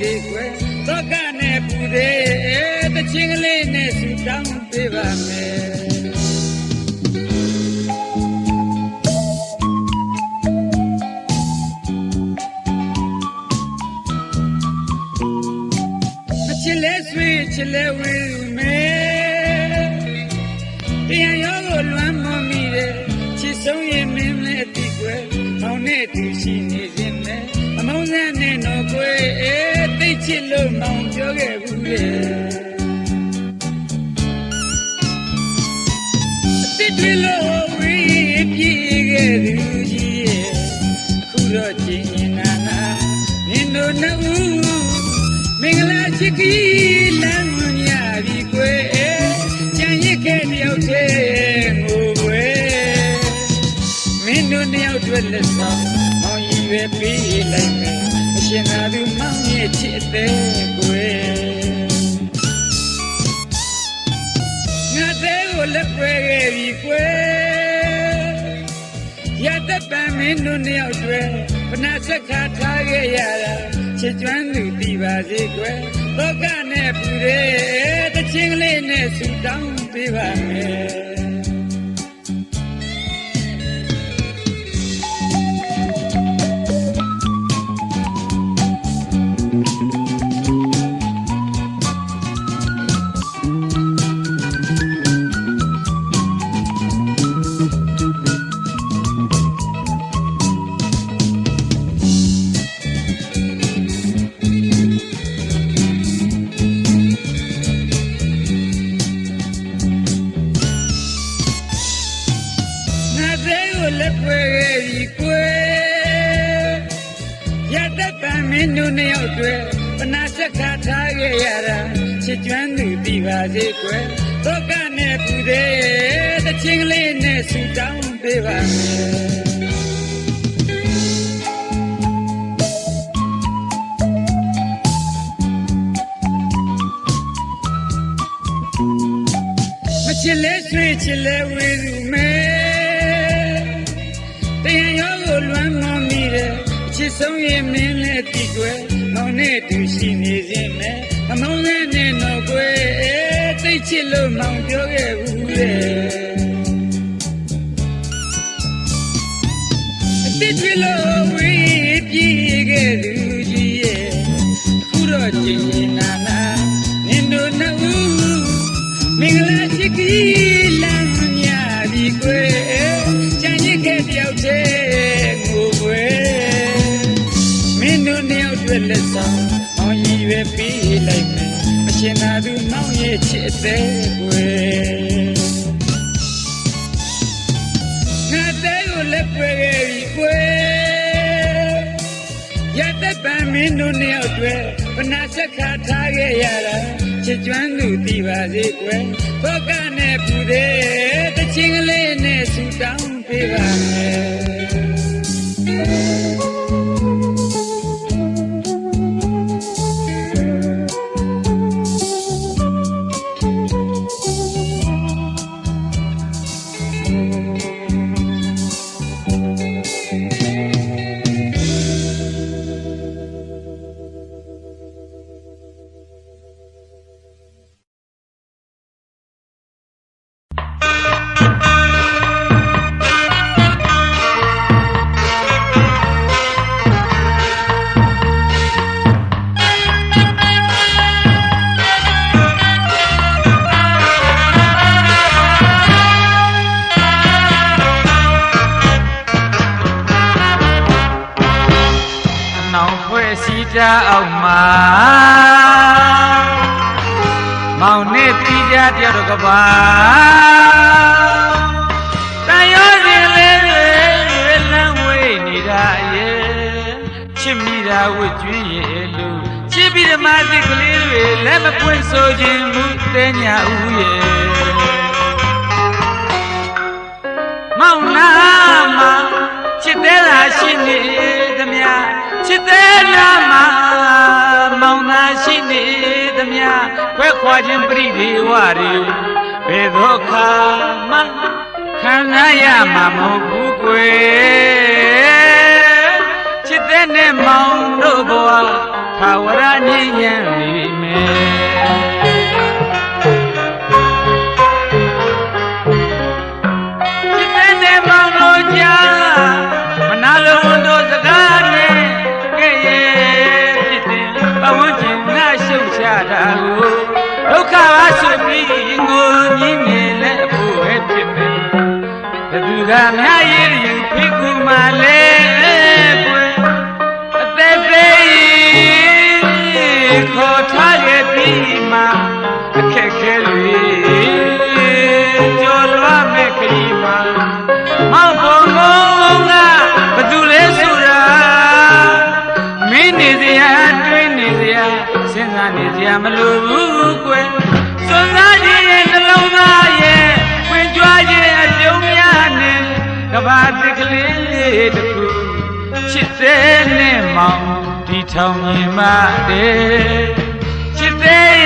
စေကွယ်သောကနဲ့ပူတဲ့တချင်းကလေးနဲ့ဆူတောင်းပေးပါမယ်မချစ်လဲဆွေးချစ်လဲဝေးမယ်တရားရောကိုလွမ်းမမိတဲ့ချစ်ဆုံးရင်မင်းနဲ့တည်ွယ်မောင်နဲ့သူရှိနေခြ ချစ်လို့မောင်ပြောခဲ့ဘူးလေအစ်တွေလို့ဝေးပြေးခဲ့သူကြီးရဲ့အခုတော့ချင်းရင်နာနာနင်တို့နှစ်ဦးမင်္ဂလာချစ်ကီလမ်းမမြပြီကွယ်ကြံရစ်ခဲ့တယောက်တည်းငိုွယ်မင်းတို့နှစ်ယောက်တွေ့လက်ဆောင်မောင်ကြီးပဲပေးလိုက်မယ်အ ရှင်သာသူမောင်ရဲ့ချစ်တဲ့ကွယ်ငါတဲ့ကိုလက်ွယ်ခဲ့ပြီကွယ်ရတဲ့ပန်းမင်းတို့နှစ်ယောက်တွေ့ဘနာဆက်ခါထားခဲ့ရတာချစ်ကျွမ်းသူတည်ပါစေကွယ်လောကနဲ့ပူတဲ့တချင်းကလေးနဲ့ဆူတောင်းပေးပါမယ် လက်ပွေခဲ့ပြီကွယ်ရတတ်ပံမင်းတို့နှစ်ယောက်တွေ့ပနာဆက်ခါထားခဲ့ရတာချစ်ကျွမ်းသူတည်ပါစေကွယ်သောကနဲ့ပူတဲ့တချင်းကလေးနဲ့ဆူတောင်းပေးပါမယ်မချစ်လဲဆွေးချစ်လဲဝေသူမဲ တရားရောကိုလွမ်းမမိတဲ့အချစ်ဆုံးရင်မင်းနဲ့တည်ွယ်မောင်နဲ့တူရှိနေစဉ်မဲအမောင်းနဲ့နဲ့တော့ကွယ်တိတ်ချစ်လို့မောင်ပြောခဲ့ဘူးလေအစ်စ်လို့ဝေးပြေးခဲ့သူကြီးရဲ့အခုတော့ကျင်ရင်နာနာန ယောက်တွေ့လက်ဆောင်မောင်ကြီးပဲပေးလိုက်မယ်မရှင်သာသူမောင်ရဲ့ချစ်တဲ့ကွယ်ငါတဲ့ကိုလက်ပွေခဲ့ပြီကွယ်ရတဲ့ပန်းမင်းတို့နှစ်ယောက်တွေ့ဘနာဆက်ခါထားခဲ့ရတာချစ်ကျွမ်းသူတည်ပါစေကွယ်ဘောကနဲ့ပူတဲ့တချင်းကလေးနဲ့ဆူတောင်းပေးပါမယ် ကြအောင်မှာမောင်နဲ့ပြီးကြတယောက်တစ်ကပါတန်ရောစင်လေးတွေလမ်းဝေးနေတာရဲ့ချစ်မိတာဝတ်ကျွေးရဲ့လို့ချစ်ပြီးဓမ္မစိတ်ကလေးတွေလက်မပွင့်ဆိုခြင်းမူတဲ့ညာဦးရဲ့မောင်နာမချစ်သေးတာရှိနေသမျှချစ်သေးနာမမောင်နာ ရှိနေသမျှခွဲခွာခြင်းပြိဒေဝတွေဘယ်သောခါမှခံနိုင်ရမှာမဟုတ်ဘူးကွယ်ချစ်တဲ့နဲ့မောင်တို့ဘဝသာဝရငြိမ်းချမ်း ကများရင်ရင်ဖိကူမှလဲကွယ်အသက်သေးခေါ်ထားရဲ့ပြီးမှအခက်ခဲတွေကြော်လွှမ်းမဲ့ခရီးမှာမောင်ဘုံဘုံကဘသူလဲဆိုတာမင်းနေစရာတွေးနေစရာစဉ်းစားနေစရာမလိုဘူး ဒီထောင်မြင်မတဲ့ချစ်တဲ့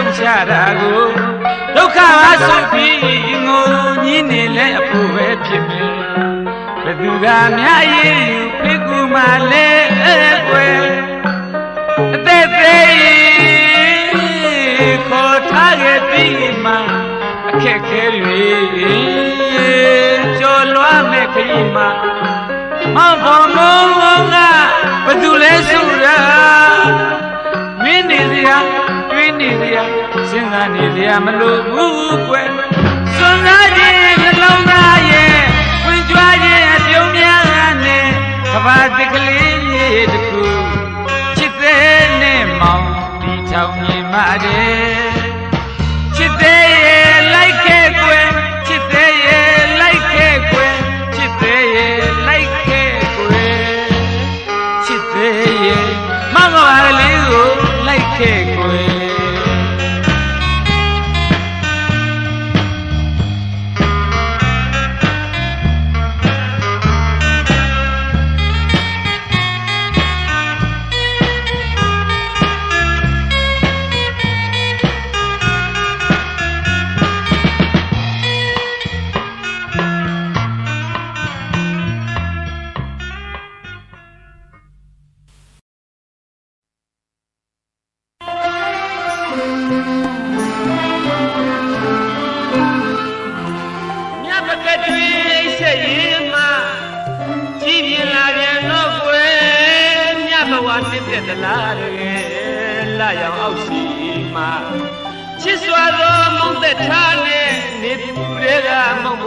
င်ငါရှုံချတာကိုဒုက္ခပါဆိုပြီးငိုညင်းနေလဲအဖို့ပဲဖြစ်မယ်ဘယ်သူကများရင်ယူဖိကူမှလဲကွယ်အသက်သေးခေါ်ထားခဲ့ပြီးမှအခက်ခဲတွေကြော်လွှမ်းမဲ့ခရီးမှာမောင်ဖော်မုံကဘ မလိုဘူးကွယ်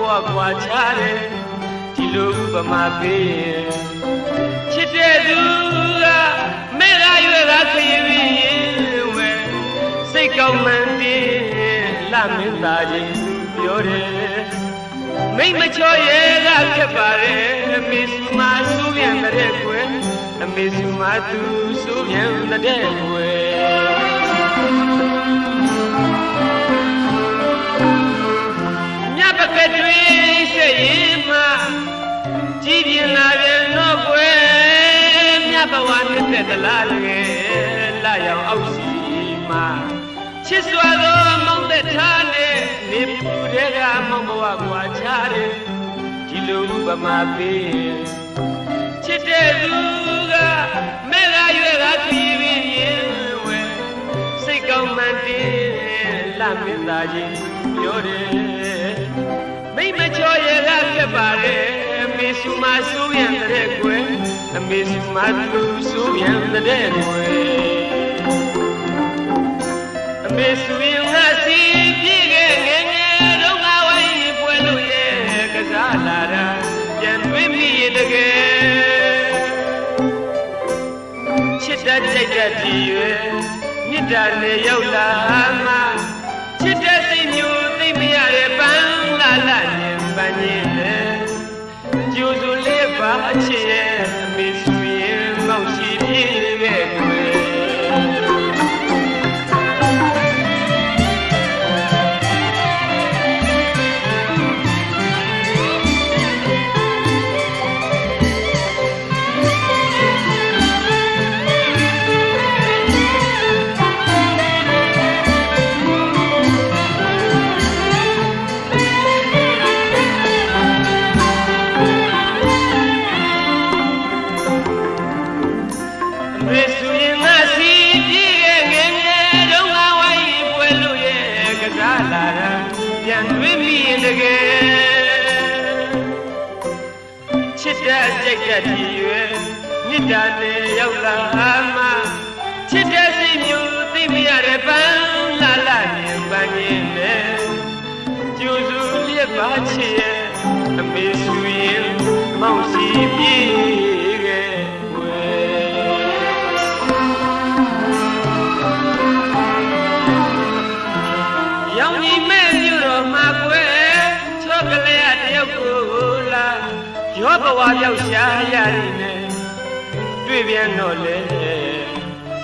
ကွာချတယ်ဒီလိုဥပမာပေးရင်ချစ်တဲ့သူကမဲ့ရရွယ်ကခရင်ရင်ဝဲစိတ်ကောင်းမှန်တင်လာမင်းသားချင်းပြောတယ်မိတ်မချောရဲကခက်ပါရဲ့အမေစုမစူးပြန်တဲ့ကွယ်အမေစုမသူစူးပြန်တဲ့ကွယ် နှစ်သက်သလားတကယ်လာရောက်အောက်စီမှာချစ်စွာသောမောင်သက်ထားနဲ့နေပူတဲ့ကမောင်ဘဝကွာချတယ်ဒီလိုဥပမာပေးချစ်တဲ့သူကမဲ့လာရွယ်ကခရီးပြီးရင်ဝဲစိတ်ကောင်းမှန်တင်လာမင်းသားချင်းပြောတယ်မိတ်မချောရကခက်ပါတယ်အမေစုမစူးပြန်တဲ့ကွယ် အမေစုမသူစူးပြန်တဲ့ကွယ်မေစုရင်ငါစီပြည့်ခဲ့ငယ်ငယ်တော့ငါဝိုင်းပွဲလို့ရဲ့ကစားလာတာပြန်တွေးမိရင်တကယ်ချစ်တတ်ကြိုက်တတ်ဒီရွယ်မြစ်တာနဲ့ရောက်လာမှချစ်တဲ့စိတ်မျိုးသိမရတဲ့ပန်းလာလာရင်ပန်းရင်နဲ့ကျိုးစုလေးပါ အချစ်ရဲ့အမေစုရင်မော မြစ်တာနဲ့ရောက်လာမှချစ်တဲ့စိတ်မျိုးသိမရတဲ့ပန်းလာလာနေပန်းရင်နဲ့ကျူစုလျက်ပါချစ်ရဲ့အမေစုရင်မောင်စီပြည့်ခဲ့ွယ်ရောင်ကြီးမဲ့မြို့တော်မှာကွယ်ချောကလေးအတယောက်ကိုလာရောဘဝရောက်ရှာရည်နဲ့ တွေ့ပြန်တော့လေ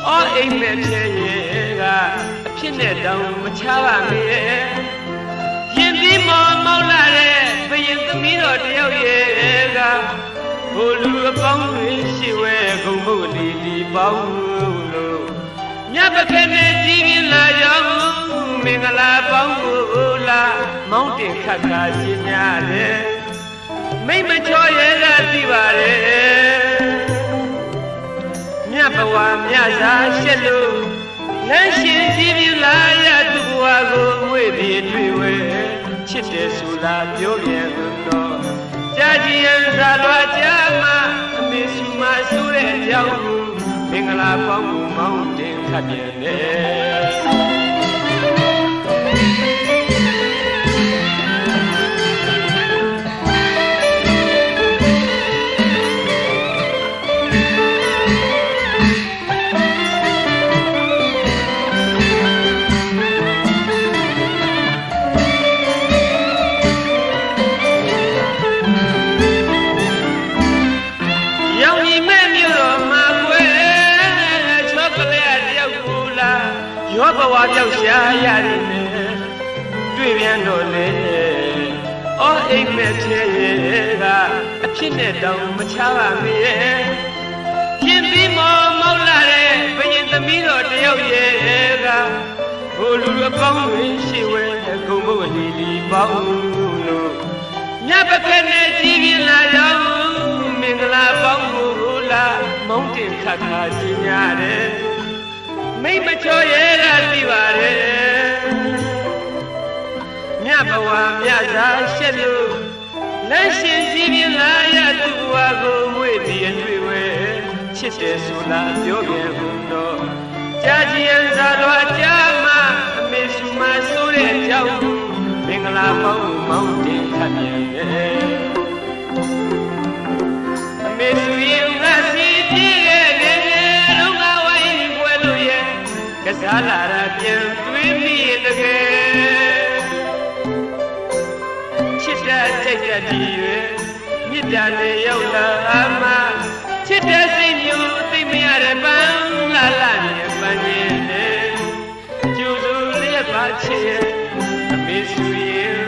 အော်အိမ်မဲ့ဖြစ်ရဲ့ကအဖြစ်နဲ့တောင်မချပါနဲ့ရင်ပြီးမော်မောက်လာတဲ့ဘယင်သမီးတော်တယောက်ရဲ့ကဟိုလူအပေါင်းတွေရှိဝဲဂုံမှုလီလီပေါင်းလို့မြတ်ပခဲနဲ့ကြည်ပြင်းလာကြောင်းမင်္ဂလာပေါင်းကိုလာမောင်းတင်ခတ်ခါရှင်းရတယ်မိတ်မ ဝမြတ်စာရှက်လို့လက်ရှင်ကြည်ပြင်းလာရသူဘဝကိုငွေပြေတွေ့ဝဲချစ်တယ်ဆိုလားပြောပြန်တော့ကြာကြည်ရန်သာလွားကြမှာအမေစုမဆိုတဲ့အကြောင်းကိုမင်္ဂလာပေါင်းကိုမောင်းတင်ခတ်ပြန်တယ် ပြန်တော့လေအော်အိမ်မဲ့သေးကအဖြစ်နဲ့တောင်မချပါမေရဲ့ရင်ပြီးမော်မောက်လာတဲ့ဘယင်သမီးတော်တယောက်ရဲ့ကဟိုလူအပေါင်းတွေရှိဝဲဂုံဘုတ်လီလီပေါင်းလို့မြတ်ပခဲနဲ့ကြည်ပြင်းလာရောင်းမင်္ဂလာပေါင်းကိုလာမောင်းတင်ခတ်ခါကြီးများတယ်မိတ်မချောရဲကသိပါတယ် မြတ်သာရှက်လို့လက်ရှင်ကြည်ပြင်းလာရသူ့ဘဝကိုမွေ့ပြီးအတွေ့ဝဲချစ်တယ်ဆိုလားပြောပြန်ဘူးတော့ကြာကြည်ရန်သာတော်ကြာမှအမေစုမဆိုးတဲ့အကြောင်းမင်္ဂလာပေါင်းမောင်းတင်ခတ်ပြန်ရဲ့အမေစုရင်ငါစီပြည့်ရဲ့ငယ်ငယ်တော့ငါဝိုင်းပွဲလို့ရဲ့ကစားလာတာပြန်တွေးမိရဲ့တကယ် စိတ်တက်တည်၍မြစ်တန်နေရောက်လာအမချစ်တဲ့စိတ်မျိုးသိမရတဲ့ပန်းလာလာမြပန်းခြင်းနဲ့ကျူစုလျက်ပါချစ်အမေစုရဲ့